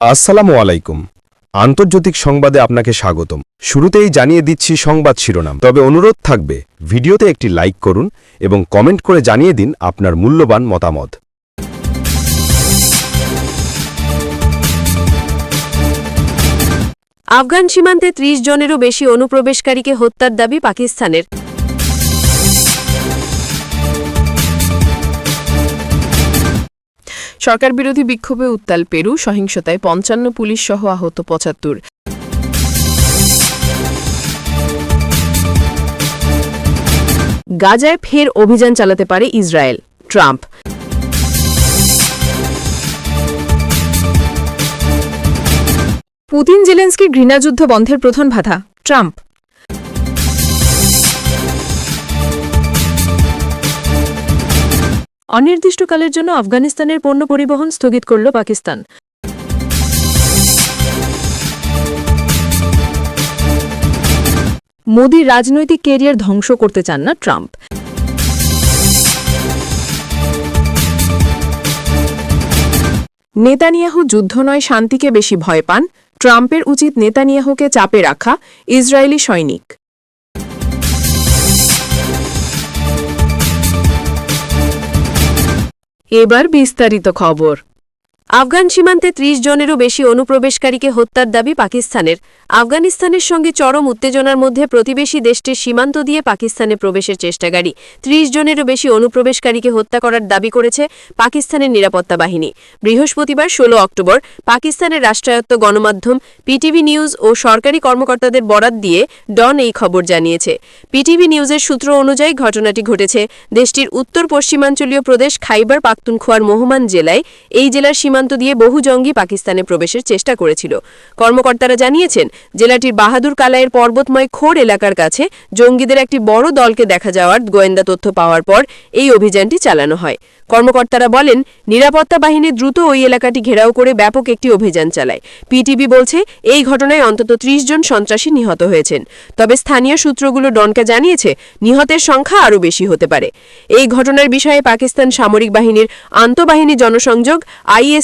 আসসালামু আলাইকুম। আন্তর্জাতিক সংবাদে আপনাকে স্বাগতম। শুরুতেই জানিয়ে দিচ্ছি সংবাদ শিরোনাম। তবে অনুরোধ থাকবে, ভিডিওতে একটি লাইক করুন এবং কমেন্ট করে জানিয়ে দিন আপনার মূল্যবান মতামত। আফগান সীমান্তে ত্রিশ জনেরও বেশি অনুপ্রবেশকারীকে হত্যার দাবি পাকিস্তানের। সরকার বিরোধী বিক্ষোভে উত্তাল পেরু, সহিংসতায় পঞ্চান্ন পুলিশ সহ আহত পঁচাত্তর। গাজায় ফের অভিযান চালাতে পারে ইসরায়েল, ট্রাম্প। পুতিন জেলেন্সকির ঘৃণাযুদ্ধ বন্ধের প্রধান বাধা, ট্রাম্প। অনির্দিষ্টকালের জন্য আফগানিস্তানের পণ্য পরিবহন স্থগিত করল পাকিস্তান। মোদির রাজনৈতিক কেরিয়ার ধ্বংস করতে চান না ট্রাম্প। নেতানিয়াহু যুদ্ধ নয়, শান্তিকে বেশি ভয় পান। ট্রাম্পের উচিত নেতানিয়াহুকে চাপে রাখা, ইসরায়েলি সৈনিক। এবার বিস্তারিত খবর। আফগান সীমান্তে ত্রিশ জনেরও বেশি অনুপ্রবেশকারীকে হত্যার দাবি পাকিস্তানের। আফগানিস্তানের সঙ্গে চরম উত্তেজনার মধ্যে প্রতিবেশী দেশটির সীমান্ত দিয়ে পাকিস্তানে প্রবেশের চেষ্টাকারী ত্রিশ জনেরও বেশি অনুপ্রবেশকারীকে হত্যা করার দাবি করেছে পাকিস্তানের নিরাপত্তা বাহিনী। বৃহস্পতিবার ১৬ অক্টোবর পাকিস্তানের রাষ্ট্রায়ত্ত গণমাধ্যম পিটিভি নিউজ ও সরকারি কর্মকর্তাদের বরাত দিয়ে ডন এই খবর জানিয়েছে। পিটিভি নিউজের সূত্র অনুযায়ী ঘটনাটি ঘটেছে দেশটির উত্তর পশ্চিমাঞ্চলীয় প্রদেশ খাইবার পাখতুনখোয়ার মোহমান জেলায়। এই জেলার সীমান্ত দিয়ে বহু জঙ্গি পাকিস্তানে প্রবেশের চেষ্টা করেছিল। কর্মকর্তারা জানিয়েছেন, জেলাটির বাহাদুর কালায়ের পর্বতময় খোর এলাকার কাছে জঙ্গিদের একটি বড় দলকে দেখা যাওয়ার গোয়েন্দা তথ্য পাওয়ার পর এই অভিযানটি চালানো হয়। কর্মকর্তারা বলেন, নিরাপত্তা বাহিনী দ্রুত ওই এলাকাটি ঘেরাও করে ব্যাপক একটি অভিযান চালায়। পিটিবি বলছে, এই ঘটনায় অন্তত ত্রিশ জন সন্ত্রাসী নিহত হয়েছেন। তবে স্থানীয় সূত্রগুলো ডনকে জানিয়েছে, নিহতের সংখ্যা আরও বেশি হতে পারে। এই ঘটনার বিষয়ে পাকিস্তান সামরিক বাহিনীর আন্তঃবাহিনী জনসংযোগ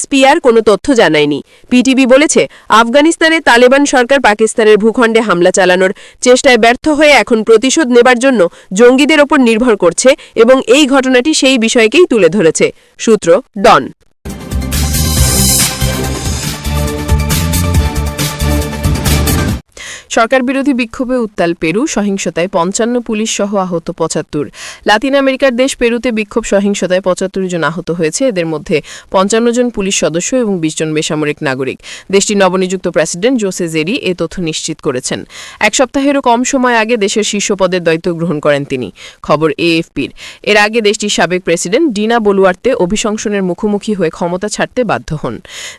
আইএসপিআর কোনো তথ্য জানায়নি। পিটিবি বলেছে, আফগানিস্তানে তালেবান সরকার পাকিস্তানের ভূখণ্ডে হামলা চালানোর চেষ্টায় ব্যর্থ হয়ে এখন প্রতিশোধ নেবার জন্য জঙ্গিদের ওপর নির্ভর করছে এবং এই ঘটনাটি সেই বিষয়কেই তুলে ধরেছে। সূত্র, ডন। সরকার বিরোধী বিক্ষোভে উত্তাল পেরু, সহিংসতায় পঞ্চান্ন পুলিশ সহ আহত পঁচাত্তর। লাতিন আমেরিকার দেশ পেরুতে বিক্ষোভ সহিংসতায় পঁচাত্তর জন আহত হয়েছে। এদের মধ্যে পঞ্চান্ন জন পুলিশ সদস্য এবং বিশ জন বেসামরিক নাগরিক। দেশটির নবনিযুক্ত প্রেসিডেন্ট জোসে জেরি এ তথ্য নিশ্চিত করেছেন। এক সপ্তাহেরও কম সময় আগে দেশের শীর্ষ পদের দায়িত্ব গ্রহণ করেন তিনি। খবর এএফপির। এর আগে দেশটির সাবেক প্রেসিডেন্ট ডিনা বলুয়ার্তে অভিশংসনের মুখোমুখি হয়ে ক্ষমতা ছাড়তে বাধ্য হন।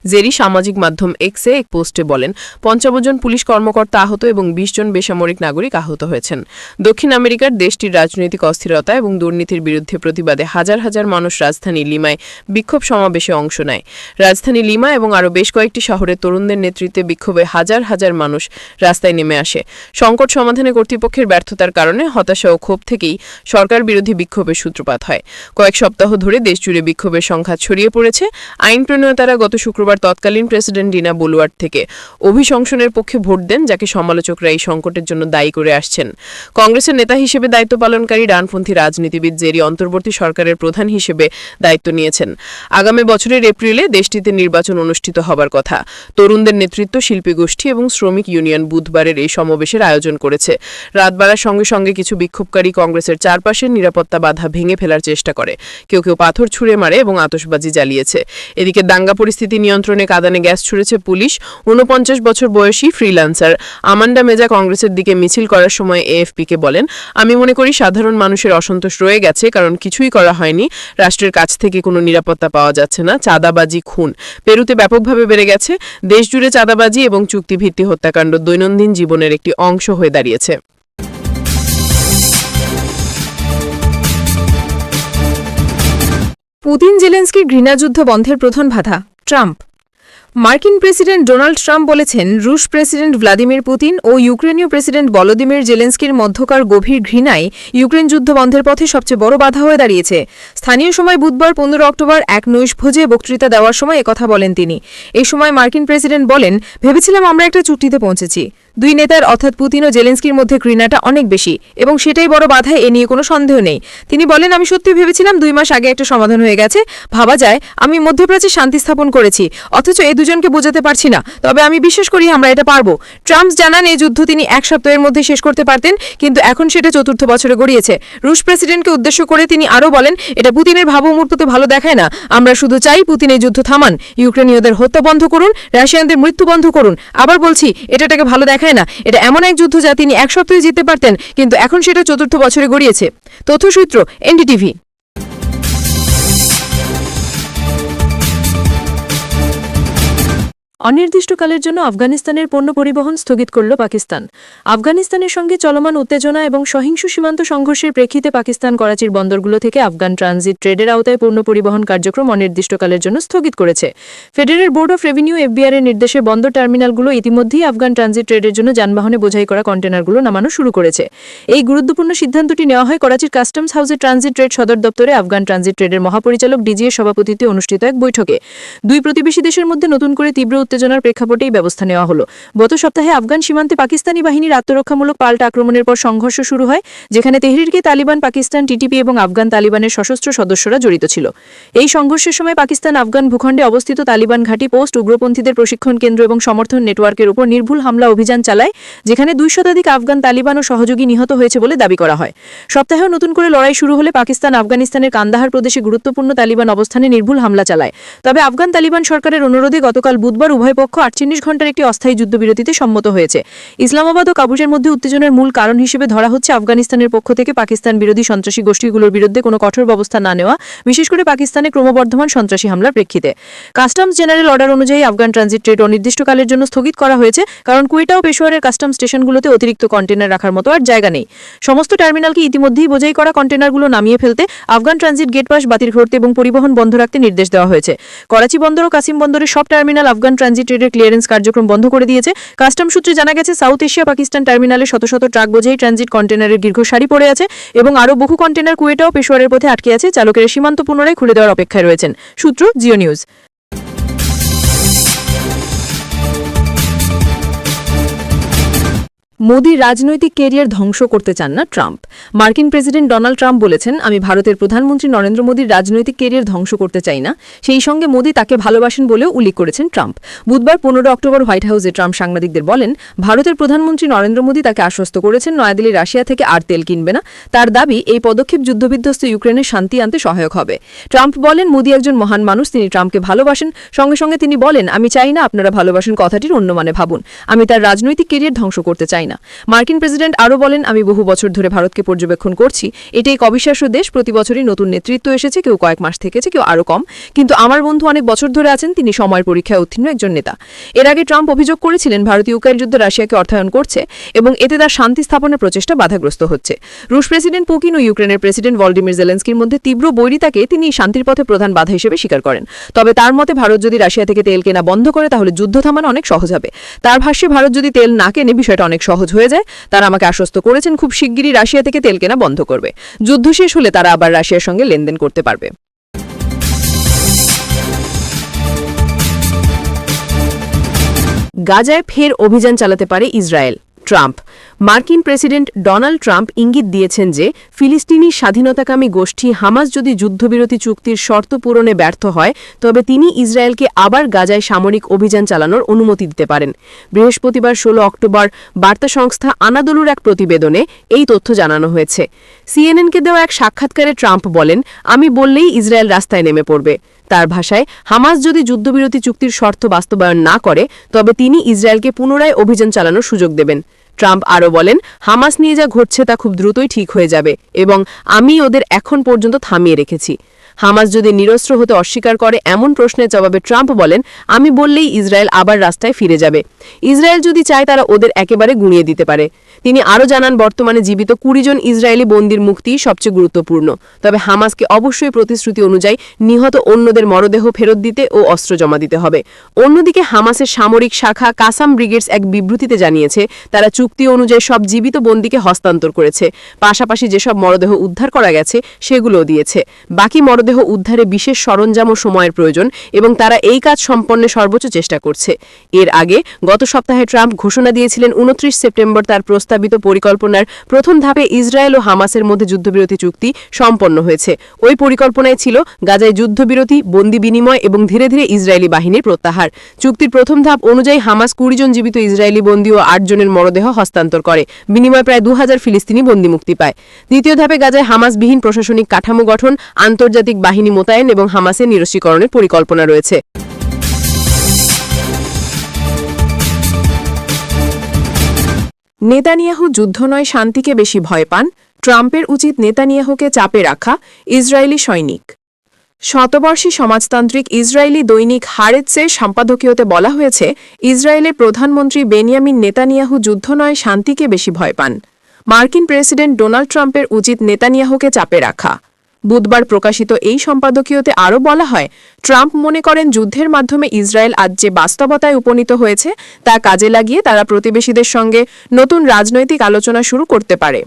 জেরি সামাজিক মাধ্যম এক্সে এক পোস্টে বলেন, পঞ্চান্ন জন পুলিশ কর্মকর্তা আহত এবং বিশ জন বেসামরিক নাগরিক আহত হয়েছেন। দক্ষিণ আমেরিকার দেশটির রাজনৈতিক অস্থিরতা এবং দুর্নীতির বিরুদ্ধে প্রতিবাদে হাজার হাজার মানুষ রাজধানী লিমায় বিক্ষোভ সমাবেশে অংশ নেয়। রাজধানী লিমা এবং আরও বেশ কয়েকটি শহরে তরুণদের নেতৃত্বে বিক্ষোভে হাজার হাজার মানুষ রাস্তায় নেমে আসে। সংকট সমাধানে কর্তৃপক্ষের ব্যর্থতার কারণে হতাশা ও ক্ষোভ থেকেই সরকার বিরোধী বিক্ষোভের সূত্রপাত হয়। কয়েক সপ্তাহ ধরে দেশজুড়ে বিক্ষোভের সংখ্যা ছড়িয়ে পড়েছে। আইন প্রণেতারা গত শুক্রবার তৎকালীন প্রেসিডেন্ট ডিনা বলুয়ার্ড থেকে অভিশংসনের পক্ষে ভোট দেন, যাকে সমালোচকরা এই সংকটের জন্য দায়ী করে আসছেন। কংগ্রেসের নেতা হিসেবে দায়িত্ব পালনকারী ডানপন্থী রাজনীতিবিদ জেরি অন্তর্বর্তী সরকারের প্রধান হিসেবে দায়িত্ব নিয়েছেন। আগামী বছরের এপ্রিলে দেশটিতে নির্বাচন অনুষ্ঠিত হবার কথা। তরুণদের নেতৃত্ব, শিল্পী গোষ্ঠী এবং শ্রমিক ইউনিয়ন বুধবারের এই সমাবেশের আয়োজন করেছে। রাত বাড়ার সঙ্গে সঙ্গে কিছু বিক্ষোভকারী কংগ্রেসের চারপাশের নিরাপত্তা বাধা ভেঙে ফেলার চেষ্টা করে। কেউ কেউ পাথর ছুঁড়ে মারে এবং আতসবাজি জ্বালিয়েছে। এদিকে দাঙ্গা পরিস্থিতি নিয়ন্ত্রণে কাদানে গ্যাস ছুড়েছে পুলিশ। ঊনপঞ্চাশ বছর বয়সী ফ্রিল্যান্সার আমান্ডা মেজা কংগ্রেসের দিকে মিছিল করার সময় এএফপিকে বলেন, আমি মনে করি সাধারণ মানুষের অসন্তোষ রয়ে গেছে, কারণ কিছুই করা হয়নি। রাষ্ট্রের কাছ থেকে কোনো নিরাপত্তা পাওয়া যাচ্ছে না। চাঁদাবাজি, খুন। পেরুতে ব্যাপকভাবে বেড়ে গেছে। দেশজুড়ে চাঁদাবাজি এবং চুক্তিভিত্তি হত্যাকাণ্ড দৈনন্দিন জীবনের একটি অংশ হয়ে দাঁড়িয়েছে। পুতিন জেলেন্সকির ঘৃণাযুদ্ধ বন্ধের প্রধান বাধা, ট্রাম্প। মার্কিন প্রেসিডেন্ট ডোনাল্ড ট্রাম্প বলেছেন, রুশ প্রেসিডেন্ট ভ্লাদিমির পুতিন ও ইউক্রেনীয় প্রেসিডেন্ট ভলোদিমির জেলেন্সকির মধ্যকার গভীর ঘৃণায় ইউক্রেন যুদ্ধ বন্ধের পথে সবচেয়ে বড় বাধা হয়ে দাঁড়িয়েছে। স্থানীয় সময় বুধবার পনেরো অক্টোবর এক নৈশভোজে বক্তৃতা দেওয়ার সময় একথা বলেন তিনি। এ সময় মার্কিন প্রেসিডেন্ট বলেন, ভেবেছিলাম আমরা একটা চুক্তিতে পৌঁছেছি। দুই নেতার, অর্থাৎ পুতিন ও জেলেন্সকির মধ্যে ঘৃণাটা অনেক বেশি এবং সেটাই বড় বাধা, এ নিয়ে কোনো সন্দেহ নেই। তিনি বলেন, আমি সত্যি ভেবেছিলাম দুই মাস আগে একটা সমাধান হয়ে গেছে। ভাবা যায়, আমি মধ্যপ্রাচ্যে শান্তি স্থাপন করেছি, অথচ এই দুজনকে বোঝাতে পারছি না। তবে আমি বিশ্বাস করি আমরা এটা পারব। ট্রাম্প জানান, এই যুদ্ধ তিনি এক সপ্তাহের মধ্যে শেষ করতে পারতেন, কিন্তু এখন সেটা চতুর্থ বছরে গড়িয়েছে। রুশ প্রেসিডেন্টকে উদ্দেশ্য করে তিনি আরও বলেন, এটা পুতিনের ভাবমূর্তিতে ভালো দেখায় না। আমরা শুধু চাই পুতিন এই যুদ্ধ থামান। ইউক্রেনীয়দের হত্যা বন্ধ করুন, রাশিয়ানদের মৃত্যু বন্ধ করুন। আবার বলছি এটাটাকে ভালো দেখায় না। এটা এমন এক যুদ্ধ যা তিনি এক সপ্তাহে জিততে পারতেন, কিন্তু এখন সেটা চতুর্থ বছরে গড়িয়েছে। তথ্যসূত্র, এনডিটিভি। অনির্দিষ্টকালের জন্য আফগানিস্তানের পণ্য পরিবহন স্থগিত করল পাকিস্তান। আফগানিস্তানের সঙ্গে চলমান উত্তেজনা এবং সহিংস সীমান্ত সংঘর্ষের প্রেক্ষিতে পাকিস্তান করাচির বন্দরগুলো থেকে আফগান ট্রানজিট ট্রেডের আওতায় পণ্য পরিবহন কার্যক্রম অনির্দিষ্টকালের জন্য স্থগিত করেছে। Federal Board of Revenue FBR এর নির্দেশে বন্দর টার্মিনালগুলো ইতিমধ্যেই আফগান ট্রানজিট ট্রেডের জন্য যানবাহনে বোঝাই করা কন্টেনারগুলো নামানো শুরু করেছে। এই গুরুত্বপূর্ণ সিদ্ধান্তটি নেওয়া হয় করাচির কাস্টমস হাউসের ট্রানজিট ট্রেড সদর দপ্তরে আফগান ট্রানজিট ট্রেডের মহাপরিচালক ডিজিএর সভাপতিত্বে অনুষ্ঠিত এক বৈঠকে। দুই প্রতিবেশী দেশের মধ্যে নতুন করে তীব্র উত্তেজনার প্রেক্ষাপটেই ব্যবস্থা নেওয়া হলো। গত সপ্তাহে আফগান সীমান্তে পাকিস্তানি বাহিনীর আত্মরক্ষামূলক পাল্টা আক্রমণের পর সংঘর্ষ শুরু হয়, যেখানে তেহরিরকে তালিবান, পাকিস্তান, টিটিপি এবং আফগান তালিবানের সশস্ত্র সদস্যরা জড়িত ছিল। এই সংঘর্ষের সময় পাকিস্তান আফগান ভূখণ্ডে অবস্থিত তালিবান ঘাঁটি পোস্ট উগ্রপন্থীদের প্রশিক্ষণ কেন্দ্র এবং সমর্থন নেটওয়ার্কের উপর নির্ভুল হামলা অভিযান চালায়, যেখানে দুই শতাধিক আফগান তালিবান ও সহযোগী নিহত হয়েছে বলে দাবি করা হয়। সপ্তাহেও নতুন করে লড়াই শুরু হলে পাকিস্তান আফগানিস্তানের কান্দাহার প্রদেশে গুরুত্বপূর্ণ তালিবান অবস্থানে নির্ভুল হামলা চালায়। তবে আফগান তালিবান সরকারের অনুরোধে গতকাল বুধবার উভয় পক্ষ আটচল্লিশ ঘণ্টার একটি অস্থায়ী যুদ্ধবিরতিতে সম্মত হয়েছে। ইসলামাবাদ ও কাবুসের মধ্যে উত্তেজনার মূল কারণ হিসেবে ধরা হচ্ছে আফগানিস্তানের পক্ষ থেকে পাকিস্তান বিরোধী সন্ত্রাসী গোষ্ঠীগুলোর বিরুদ্ধে কোনো কঠোর ব্যবস্থা না নেওয়া, বিশেষ করে পাকিস্তানে ক্রমবর্ধমান সন্ত্রাসী হামলার প্রেক্ষিতে। কাস্টমস জেনারেল অর্ডার অনুযায়ী আফগান ট্রানজিট ট্রেড অনির্দিষ্টকালের জন্য স্থগিত করা হয়েছে, কারণ কুয়েটা ও পেশোয়ারের কাস্টম স্টেশনগুলোতে অতিরিক্ত কন্টেনার রাখার মতো আর জায়গা নেই। সমস্ত টার্মিনালকে ইতিমধ্যেই বোঝাই করা কন্টেনারগুলো নামিয়ে ফেলতে আফগান ট্রানজিট গেট পাস বাতিল করতে এবং পরিবহন বন্ধ রাখতে নির্দেশ দেওয়া হয়েছে। করাচি বন্দর ও কাসিম বন্দরের সব টার্মিনাল আফগান ট্রানজিট ট্রেডের ক্লিয়ারেন্স কার্যক্রম বন্ধ করে দিয়েছে। কাস্টম সূত্রে জানা গেছে, সাউথ এশিয়া পাকিস্তান টার্মিনালে শত শত ট্রাক বোঝাই ট্রানজিট কন্টেনারের দীর্ঘ সারি পড়ে আছে এবং আরও বহু কন্টেনার কুয়েটাও পেশোয়ারের পথে আটকে আছে। চালকেরা সীমান্ত পুনরায় খুলে দেওয়ার অপেক্ষায় রয়েছেন। সূত্র জিও নিউজ। মোদির রাজনৈতিক কেরিয়ার ধ্বংস করতে চান না ট্রাম্প। মার্কিন প্রেসিডেন্ট ডোনাল্ড ট্রাম্প বলেছেন, আমি ভারতের প্রধানমন্ত্রী নরেন্দ্র মোদীর রাজনৈতিক কেরিয়ার ধ্বংস করতে চাই না। সেই সঙ্গে মোদি তাকে ভালোবাসেন বলেও উল্লেখ করেছেন ট্রাম্প। বুধবার পনেরো অক্টোবর হোয়াইট হাউসে ট্রাম্প সাংবাদিকদের বলেন, ভারতের প্রধানমন্ত্রী নরেন্দ্র মোদী তাকে আশ্বস্ত করেছেন, নয়াদিল্লি রাশিয়া থেকে আর তেল কিনবে না। তার দাবি, এই পদক্ষেপ যুদ্ধবিধ্বস্ত ইউক্রেনের শান্তি আনতে সহায়ক হবে। ট্রাম্প বলেন, মোদী একজন মহান মানুষ, তিনি ট্রাম্পকে ভালোবাসেন। সঙ্গে সঙ্গে তিনি বলেন, আমি চাই না আপনারা ভালোবাসেন কথাটির অন্য মানে ভাবুন। আমি তার রাজনৈতিক কেরিয়ার ধ্বংস করতে চাই না মার্কিন প্রেসিডেন্ট আরও বলেন, আমি বহু বছর ধরে ভারতকে পর্যবেক্ষণ করছি। এটি এক অবিশ্বাস্য দেশ। প্রতি বছরই নতুন নেতৃত্ব এসেছে। কেউ কয়েক মাস থেকেছে, কেউ আরও কম। কিন্তু আমার বন্ধু অনেক বছর ধরে আছেন। তিনি সময়ের পরীক্ষায় উত্তীর্ণ একজন নেতা। এর আগে ট্রাম্প অভিযোগ করেছিলেন, ভারতীয় ইউক্রেন যুদ্ধ রাশিয়াকে অর্থায়ন করছে এবং এতে তার শান্তি স্থাপনের প্রচেষ্টা বাধাগ্রস্ত হচ্ছে। রুশ প্রেসিডেন্ট পুকিন ও ইউক্রেনের প্রেসিডেন্ট ভলডিমির জেলেন্সকির মধ্যে তীব্র বৈরিতাকে তিনি শান্তির পথে প্রধান বাধা হিসেবে স্বীকার করেন। তবে তার মতে, ভারত যদি রাশিয়া থেকে তেল কেনা বন্ধ করে, তাহলে যুদ্ধ থামানো অনেক সহজ হবে। তার ভাষ্যে, ভারত যদি তেল না কেনে, বিষয়টা অনেক সহজ হয়ে যায়। তারা আমাকে আশ্বস্ত করেছেন, খুব শিগগিরই রাশিয়া থেকে তেল কেনা বন্ধ করবে। যুদ্ধ শেষ হলে তারা আবার রাশিয়ার সঙ্গে লেনদেন করতে পারবে। গাজায় ফের অভিযান চালাতে পারে ইসরায়েল। ট্রাম্প মার্কিন প্রেসিডেন্ট ডোনাল্ড ট্রাম্প ইঙ্গিত দিয়েছেন যে ফিলিস্তিনি স্বাধীনতাকামী গোষ্ঠী হামাস যদি যুদ্ধবিরতি চুক্তির শর্ত পূরণে ব্যর্থ হয়, তবে তিনি ইসরায়েলকে আবার গাজায় সামরিক অভিযান চালানোর অনুমতি দিতে পারেন। বৃহস্পতিবার ১৬ অক্টোবর বার্তা সংস্থা আনাদলুর এক প্রতিবেদনে এই তথ্য জানানো হয়েছে। সিএনএনকে দেওয়া এক সাক্ষাৎকারে ট্রাম্প বলেন, আমি বললেই ইসরায়েল রাস্তায় নেমে পড়বে। তার ভাষায়, হামাস যদি যুদ্ধবিরতি চুক্তির শর্ত বাস্তবায়ন না করে, তবে তিনি ইসরায়েলকে পুনরায় অভিযান চালানোর সুযোগ দেবেন। ট্রাম্প আরও বলেন, হামাস নিয়ে যা ঘটছে তা খুব দ্রুতই ঠিক হয়ে যাবে এবং আমি ওদের এখন পর্যন্ত থামিয়ে রেখেছি। হামাস যদি নিরস্ত্র হতে অস্বীকার করে এমন প্রশ্নের জবাবে ট্রাম্প বলেন, আমি বললেই ইসরায়েল আবার রাস্তায় ফিরে যাবে। ইসরায়েল যদি চায় তারা ওদের একেবারে গুঁড়িয়ে দিতে পারে। তিনি আরও জানান, বর্তমানে জীবিত কুড়ি জন ইসরায়েলি বন্দির মুক্তি সবচেয়ে গুরুত্বপূর্ণ। তবে হামাসকে অবশ্যই প্রতিশ্রুতি অনুযায়ী নিহত অন্যদের মরদেহ ফেরত দিতে ও অস্ত্র জমা দিতে হবে। অন্যদিকে হামাসের সামরিক শাখা কাসাম ব্রিগেডস এক বিবৃতিতে জানিয়েছে, তারা চুক্তি অনুযায়ী সব জীবিত বন্দীকে হস্তান্তর করেছে। পাশাপাশি যেসব মরদেহ উদ্ধার করা গেছে, সেগুলোও দিয়েছে। বাকি মরদেহ উদ্ধারে বিশেষ সরঞ্জাম ও সময়ের প্রয়োজন এবং তারা এই কাজ সম্পন্নে সর্বোচ্চ চেষ্টা করছে। এর আগে গত সপ্তাহে ট্রাম্প ঘোষণা দিয়েছিলেন, উনত্রিশ সেপ্টেম্বর তার প্রস্তাবিত পরিকল্পনার প্রথম ধাপে ইসরায়েল ও হামাসের মধ্যে যুদ্ধবিরতি চুক্তি সম্পন্ন হয়েছে। ওই পরিকল্পনায় ছিল গাজায় যুদ্ধবিরতি, বন্দি বিনিময় এবং ধীরে ধীরে ইসরায়েলি বাহিনীর প্রত্যাহার। চুক্তির প্রথম ধাপ অনুযায়ী হামাস কুড়ি জন জীবিত ইসরায়েলি বন্দী ও আট জনের মরদেহ হস্তান্তর করে। বিনিময়ে প্রায় দু হাজার ফিলিস্তিনি বন্দি মুক্তি পায়। দ্বিতীয় ধাপে গাজায় হামাসবিহীন প্রশাসনিক কাঠামো গঠন, আন্তর্জাতিক বাহিনী মোতায়েন এবং হামাসের নিরস্ত্রীকরণের পরিকল্পনা রয়েছে। নেতানিয়াহু যুদ্ধ নয়, শান্তিকে বেশি ভয় পান। ট্রাম্পের উচিত নেতানিয়াহুকে চাপে রাখা, ইসরায়েলি সৈনিক। শতবর্ষী সমাজতান্ত্রিক ইসরায়েলি দৈনিক হারেৎসের সম্পাদকীয়তে বলা হয়েছে ইসরায়েলের প্রধানমন্ত্রী বেনিয়ামিন নেতানিয়াহু যুদ্ধ নয়, শান্তিকে বেশি ভয় পান। মার্কিন প্রেসিডেন্ট ডোনাল্ড ট্রাম্পের উচিত নেতানিয়াহুকে চাপে রাখা। বুধবার প্রকাশিত এই সম্পাদকীয়তে আরও বলা হয়, ট্রাম্প মনে করেন যুদ্ধের মাধ্যমে ইসরায়েল আজ যে বাস্তবতায় উপনীত হয়েছে, তা কাজে লাগিয়ে তারা প্রতিবেশীদের সঙ্গে নতুন রাজনৈতিক আলোচনা শুরু করতে পারে।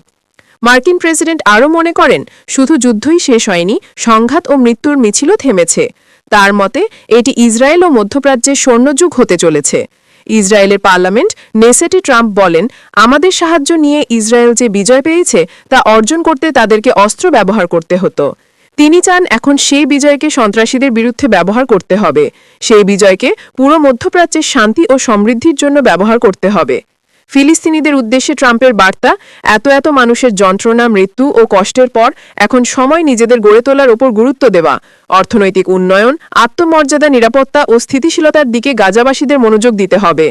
মার্কিন প্রেসিডেন্ট আরও মনে করেন, শুধু যুদ্ধই শেষ হয়নি, সংঘাত ও মৃত্যুর মিছিলও থেমেছে। তার মতে, এটি ইসরায়েল ও মধ্যপ্রাচ্যের স্বর্ণযুগ হতে চলেছে। ইসরায়েলের পার্লামেন্ট নেসেটি ট্রাম্প বলেন, আমাদের সাহায্য নিয়ে ইসরায়েল যে বিজয় পেয়েছে, তা অর্জন করতে তাদেরকে অস্ত্র ব্যবহার করতে হতো। তিনি চান এখন সেই বিজয়কে সন্ত্রাসীদের বিরুদ্ধে ব্যবহার করতে হবে। সেই বিজয়কে পুরো মধ্যপ্রাচ্যের শান্তি ও সমৃদ্ধির জন্য ব্যবহার করতে হবে। ফিলিস্তিনিদের উদ্দেশ্যে ট্রাম্পের বার্তা, এত এত মানুষের যন্ত্রণা, মৃত্যু ও কষ্টের পর এখন সময় নিজেদের গড়ে তোলার ওপর গুরুত্ব দেওয়া। অর্থনৈতিক উন্নয়ন, আত্মমর্যাদা, নিরাপত্তা ও স্থিতিশীলতার দিকে গাজাবাসীদের মনোযোগ দিতে হবে।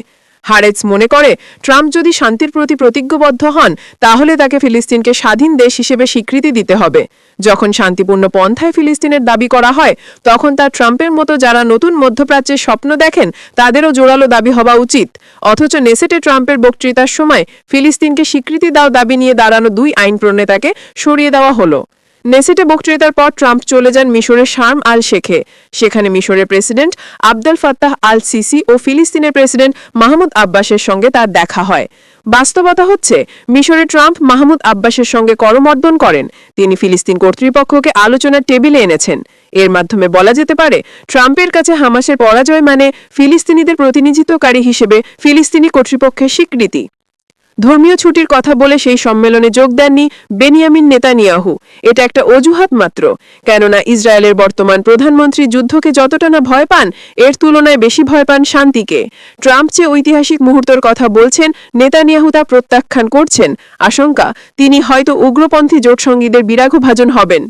হারেজ মনে করে, ট্রাম্প যদি শান্তির প্রতি প্রতিজ্ঞবদ্ধ হন, তাহলে তাকে ফিলিস্তিনকে স্বাধীন দেশ হিসেবে স্বীকৃতি দিতে হবে। যখন শান্তিপূর্ণ পন্থায় ফিলিস্তিনের দাবি করা হয়, তখন তা ট্রাম্পের মতো যারা নতুন মধ্যপ্রাচ্যের স্বপ্ন দেখেন, তাদেরও জোরালো দাবি হওয়া উচিত। অথচ নেসেটে ট্রাম্পের বক্তৃতার সময়, ফিলিস্তিনকে স্বীকৃতি দাও দাবি নিয়ে দাঁড়ানো দুই আইন প্রণেতাকে সরিয়ে দেওয়া হলো। নেসেটে বক্তৃতার পর ট্রাম্প চলে যান মিশরের শার্ম আল শেখে। সেখানে মিশরের president Abdel Fattah al Sisi ও ফিলিস্তিনের প্রেসিডেন্ট মাহমুদ আব্বাসের সঙ্গে তার দেখা হয়। বাস্তবতা হচ্ছে, মিশরে ট্রাম্প মাহমুদ আব্বাসের সঙ্গে করমর্দন করেন। তিনি ফিলিস্তিন কর্তৃপক্ষকে আলোচনার টেবিলে এনেছেন। এর মাধ্যমে বলা যেতে পারে, ট্রাম্পের কাছে হামাসের পরাজয় মানে ফিলিস্তিনিদের প্রতিনিধিত্বকারী হিসেবে ফিলিস্তিনি কর্তৃপক্ষের স্বীকৃতি। ধর্মীয় ছুটির কথা বলে সেই সম্মেলনে যোগ দেননি বেনিয়ামিন নেতানিয়াহু। এটা একটা অজুহাত মাত্র, কেননা ইসরায়েলের বর্তমান প্রধানমন্ত্রী যুদ্ধকে যতটা না ভয় পান, এর তুলনায় বেশি ভয় পান শান্তিকে। ট্রাম্প যে ঐতিহাসিক মুহূর্তের কথা বলছেন, নেতানিয়াহু তা প্রত্যাখ্যান করছেন। আশঙ্কা, তিনি হয়তো উগ্রপন্থী জোটসঙ্গীদের বিরাগভাজন হবেন।